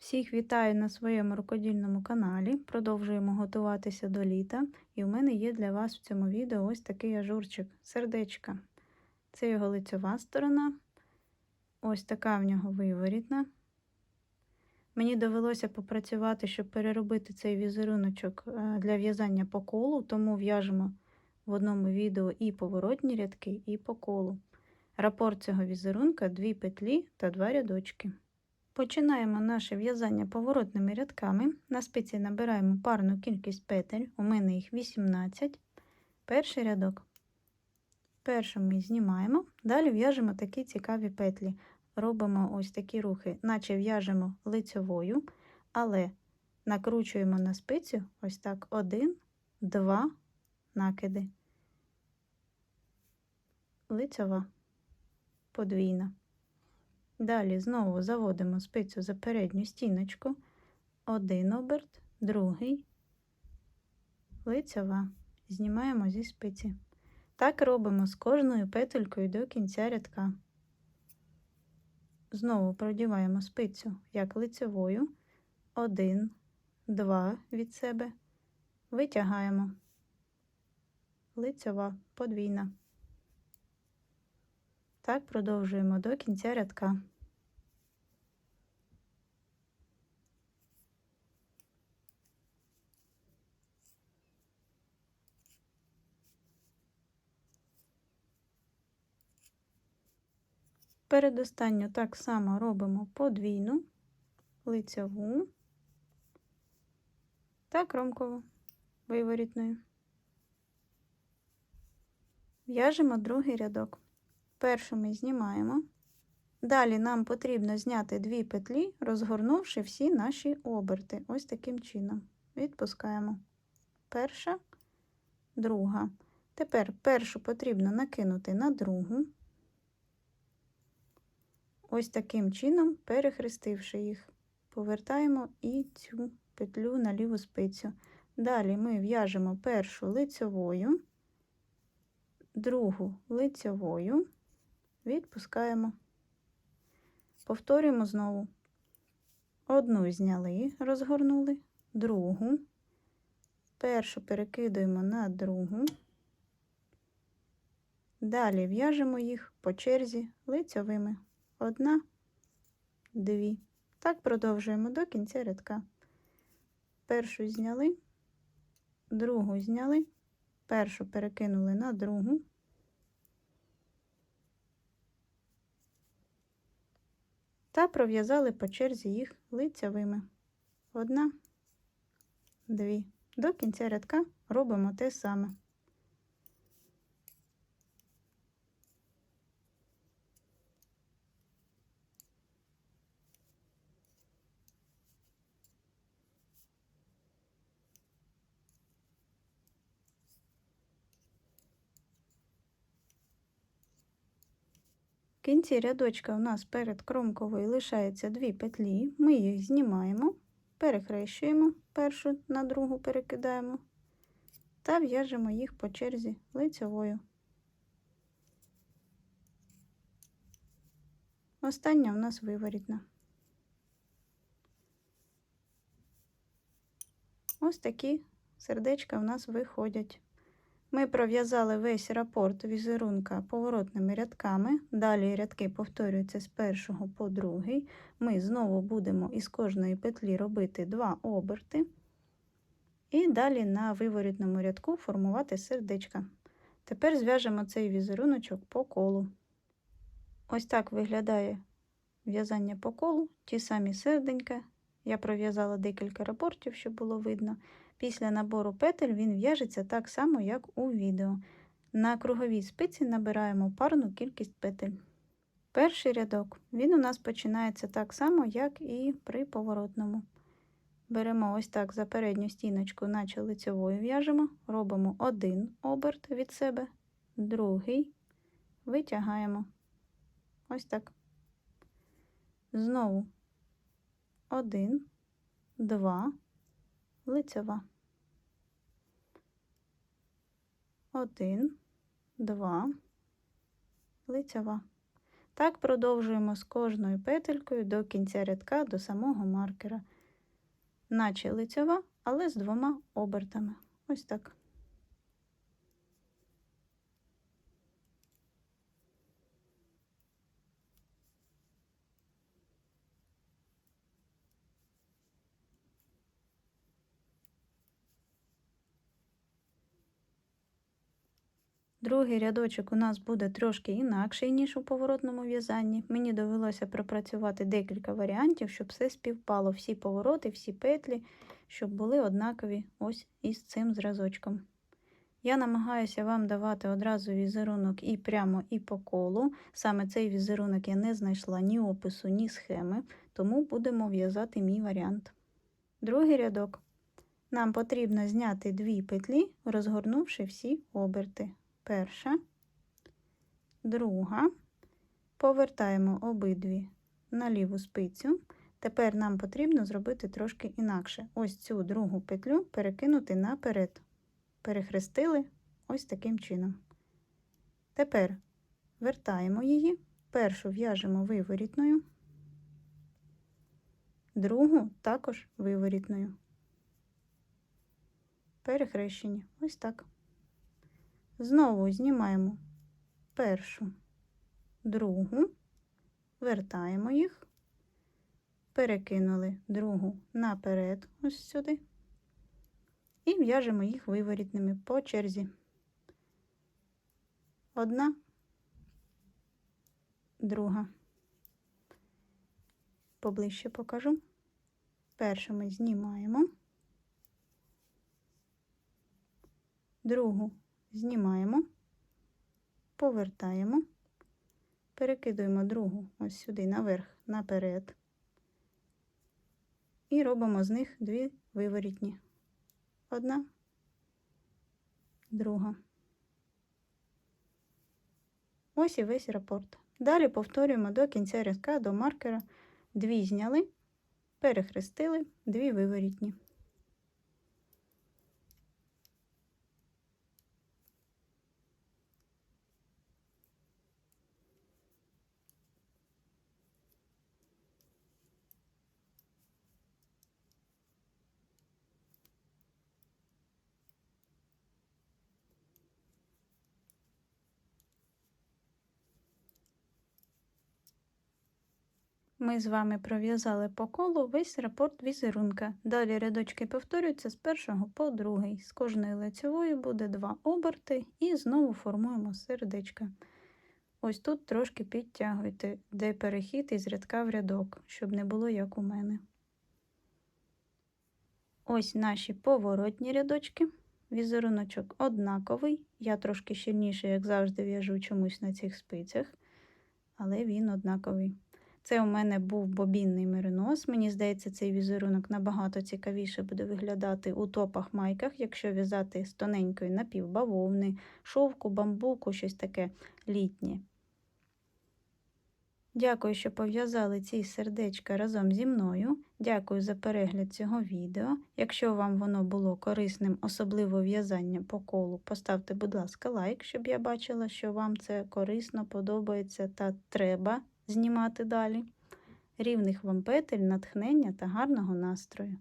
Всіх вітаю на своєму рукодільному каналі. Продовжуємо готуватися до літа. І в мене є для вас в цьому відео ось такий ажурчик, сердечка. Це його лицьова сторона. Ось така в нього виворітна. Мені довелося попрацювати, щоб переробити цей візеруночок е, для в'язання по колу, тому в'яжемо в одному відео і поворотні рядки, і по колу. Рапорт цього візерунка 2 петлі та 2 рядочки. Починаємо наше в'язання поворотними рядками. На спиці набираємо парну кількість петель, у мене їх 18. Перший рядок. Першу ми знімаємо, далі в'яжемо такі цікаві петлі. Робимо ось такі рухи, наче в'яжемо лицьовою, але накручуємо на спицю ось так один, два накиди. Лицьова, подвійна. Далі знову заводимо спицю за передню стіночку, один оберт, другий, лицьова, знімаємо зі спиці. Так робимо з кожною петелькою до кінця рядка. Знову продіваємо спицю як лицевою, один, два від себе, витягаємо, лицьова, подвійна. Так продовжуємо до кінця рядка. Передостанню так само робимо подвійну, лицеву та кромкову виворітною. В'яжемо другий рядок. Першу ми знімаємо. Далі нам потрібно зняти дві петлі, розгорнувши всі наші оберти. Ось таким чином. Відпускаємо. Перша, друга. Тепер першу потрібно накинути на другу. Ось таким чином, перехрестивши їх, повертаємо і цю петлю на ліву спицю. Далі ми в'яжемо першу лицьовою, другу лицьовою, відпускаємо. Повторюємо знову. Одну зняли, розгорнули, другу, першу перекидуємо на другу. Далі в'яжемо їх по черзі лицьовими. Одна, дві. Так продовжуємо до кінця рядка. Першу зняли, другу зняли, першу перекинули на другу. Та пров'язали по черзі їх лицевими. Одна, дві. До кінця рядка робимо те саме. В кінці рядочка у нас перед кромковою лишається дві петлі, ми їх знімаємо, перехрещуємо, першу на другу перекидаємо та в'яжемо їх по черзі лицевою. Остання у нас виворітна. Ось такі сердечка у нас виходять. Ми пров'язали весь рапорт візерунка поворотними рядками. Далі рядки повторюються з першого по другий. Ми знову будемо із кожної петлі робити два оберти. І далі на виворітному рядку формувати сердечка. Тепер зв'яжемо цей візеруночок по колу. Ось так виглядає в'язання по колу, ті самі серденька. Я пров'язала декілька рапортів, щоб було видно. Після набору петель він в'яжеться так само, як у відео. На круговій спиці набираємо парну кількість петель. Перший рядок він у нас починається так само, як і при поворотному. Беремо ось так за передню стіночку, наче лицевою в'яжемо, робимо один оберт від себе, другий, витягаємо. Ось так. Знову один, два, лицева. Один, два, лицева. Так продовжуємо з кожною петелькою до кінця рядка, до самого маркера, наче лицева, але з двома обертами. Ось так. Другий рядочок у нас буде трошки інакший, ніж у поворотному в'язанні. Мені довелося пропрацювати декілька варіантів, щоб все співпало, всі повороти, всі петлі, щоб були однакові ось із цим зразочком. Я намагаюся вам давати одразу візерунок і прямо, і по колу. Саме цей візерунок я не знайшла ні опису, ні схеми, тому будемо в'язати мій варіант. Другий рядок. Нам потрібно зняти дві петлі, розгорнувши всі оберти перша, друга, повертаємо обидві на ліву спицю. Тепер нам потрібно зробити трошки інакше. Ось цю другу петлю перекинути наперед. Перехрестили ось таким чином. Тепер вертаємо її, першу в'яжемо виворітною, другу також виворітною. Перехрещені. Ось так. Знову знімаємо першу, другу, вертаємо їх, перекинули другу наперед, ось сюди, і в'яжемо їх виворітними по черзі. Одна, друга. Поближче покажу. Першу ми знімаємо, другу знімаємо, повертаємо, перекидуємо другу ось сюди наверх, наперед, і робимо з них дві виворітні. Одна, друга. Ось і весь рапорт. Далі повторюємо до кінця рядка до маркера. Дві зняли, перехрестили, дві виворітні. Ми з вами пров'язали по колу весь рапорт візерунка. Далі рядочки повторюються з першого по другий. З кожної лицевої буде два оберти і знову формуємо сердечка. Ось тут трошки підтягуйте, де перехід із рядка в рядок, щоб не було як у мене. Ось наші поворотні рядочки. Візеруночок однаковий. Я трошки щільніше, як завжди, в'яжу чомусь на цих спицях, але він однаковий. Це у мене був бобінний меринос. Мені здається, цей візерунок набагато цікавіше буде виглядати у топах майках, якщо в'язати з тоненької напівбавовни, шовку, бамбуку, щось таке літнє. Дякую, що пов'язали ці сердечка разом зі мною. Дякую за перегляд цього відео. Якщо вам воно було корисним, особливо в'язання по колу, поставте, будь ласка, лайк, щоб я бачила, що вам це корисно, подобається та треба знімати далі. Рівних вам петель, натхнення та гарного настрою!